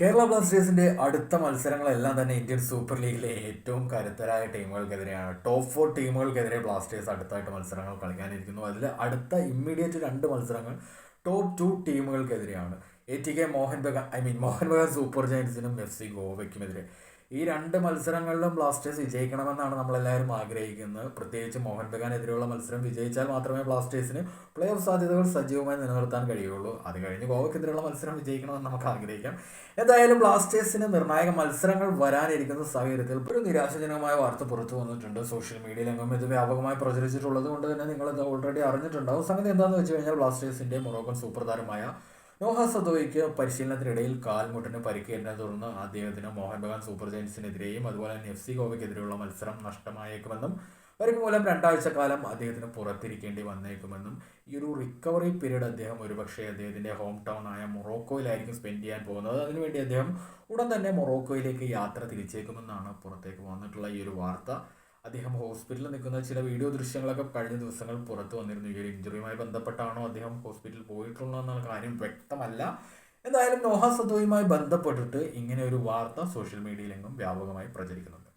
കേരള ബ്ലാസ്റ്റേഴ്സിന്റെ അടുത്ത മത്സരങ്ങളെല്ലാം തന്നെ ഇന്ത്യൻ സൂപ്പർ ലീഗിലെ ഏറ്റവും കരുത്തരായ ടീമുകൾക്കെതിരെയാണ്. ടോപ്പ് ഫോർ ടീമുകൾക്കെതിരെ ബ്ലാസ്റ്റേഴ്സ് അടുത്തായിട്ട് മത്സരങ്ങൾ കളിക്കാനിരിക്കുന്നു. അതിൽ അടുത്ത ഇമ്മീഡിയറ്റ് രണ്ട് മത്സരങ്ങൾ top two ടീമുകൾക്കെതിരെയാണ്. A T K Mohan Bagan I mean Mohan Bagan super ജയൻസിനും F C ഗോവയ്ക്കുമെതിരെ. ഈ രണ്ട് മത്സരങ്ങളിലും ബ്ലാസ്റ്റേഴ്സ് വിജയിക്കണമെന്നാണ് നമ്മളെല്ലാവരും ആഗ്രഹിക്കുന്നത്. പ്രത്യേകിച്ച് മോഹൻ ബഗാനെതിരെയുള്ള മത്സരം വിജയിച്ചാൽ മാത്രമേ ബ്ലാസ്റ്റേഴ്സിന് പ്ലേ ഓഫ് സാധ്യതകൾ സജീവമായി നിലനിർത്താൻ കഴിയുള്ളൂ. അത് കഴിഞ്ഞ് ഗോവയ്ക്കെതിരെയുള്ള മത്സരം വിജയിക്കണമെന്ന് നമുക്ക് ആഗ്രഹിക്കാം. എന്തായാലും ബ്ലാസ്റ്റേഴ്സിന് നിർണായക മത്സരങ്ങൾ വരാനിരിക്കുന്ന സാഹചര്യത്തിൽ ഒരു നിരാശജനകമായ വാർത്ത പുറത്തു വന്നിട്ടുണ്ട്. സോഷ്യൽ മീഡിയയിലെങ്ങും ഇത് വ്യാപകമായി പ്രചരിച്ചിട്ടുള്ളത് കൊണ്ട് തന്നെ നിങ്ങളിത് ഓൾറെഡി അറിഞ്ഞിട്ടുണ്ടാവും. സംഗതി എന്താണെന്ന് വെച്ച് കഴിഞ്ഞാൽ ബ്ലാസ്റ്റേഴ്സിന്റെ മൊറോക്കൻ സൂപ്പർ താരമായ നോഹ സദോയ്ക്ക് പരിശീലനത്തിനിടയിൽ കാൽമുട്ടിന് പരിക്കേറ്റതിനെ തുടർന്ന് അദ്ദേഹത്തിന് മോഹൻ ബഗാൻ സൂപ്പർ ജയൻസിനെതിരെയും അതുപോലെ തന്നെ എഫ് സി ഗോവയ്ക്കെതിരെയുള്ള മത്സരം നഷ്ടമായേക്കുമെന്നും പരിക്ക് മൂലം രണ്ടാഴ്ച കാലം അദ്ദേഹത്തിന് പുറത്തിരിക്കേണ്ടി വന്നേക്കുമെന്നും ഈ ഒരു റിക്കവറി പീരീഡ് അദ്ദേഹം ഒരുപക്ഷെ അദ്ദേഹത്തിന്റെ ഹോം ടൗൺ ആയ മൊറോക്കോയിലായിരിക്കും സ്പെൻഡ് ചെയ്യാൻ പോകുന്നത്. അതിനുവേണ്ടി അദ്ദേഹം ഉടൻ തന്നെ മൊറോക്കോയിലേക്ക് യാത്ര തിരിച്ചേക്കുമെന്നാണ് പുറത്തേക്ക് വന്നിട്ടുള്ള ഈ ഒരു വാർത്ത. അദ്ദേഹം ഹോസ്പിറ്റലിൽ നിൽക്കുന്ന ചില വീഡിയോ ദൃശ്യങ്ങളൊക്കെ കഴിഞ്ഞ ദിവസങ്ങൾ പുറത്തു വന്നിരുന്നു. ഈ ഒരു ഇഞ്ചുറിയുമായി ബന്ധപ്പെട്ടാണോ അദ്ദേഹം ഹോസ്പിറ്റലിൽ പോയിട്ടുള്ളതെന്നുള്ള കാര്യം വ്യക്തമല്ല. എന്തായാലും നോഹ സദോയുമായി ബന്ധപ്പെട്ടിട്ട് ഇങ്ങനെ ഒരു വാർത്ത സോഷ്യൽ മീഡിയയിലെങ്ങും വ്യാപകമായി പ്രചരിക്കുന്നുണ്ട്.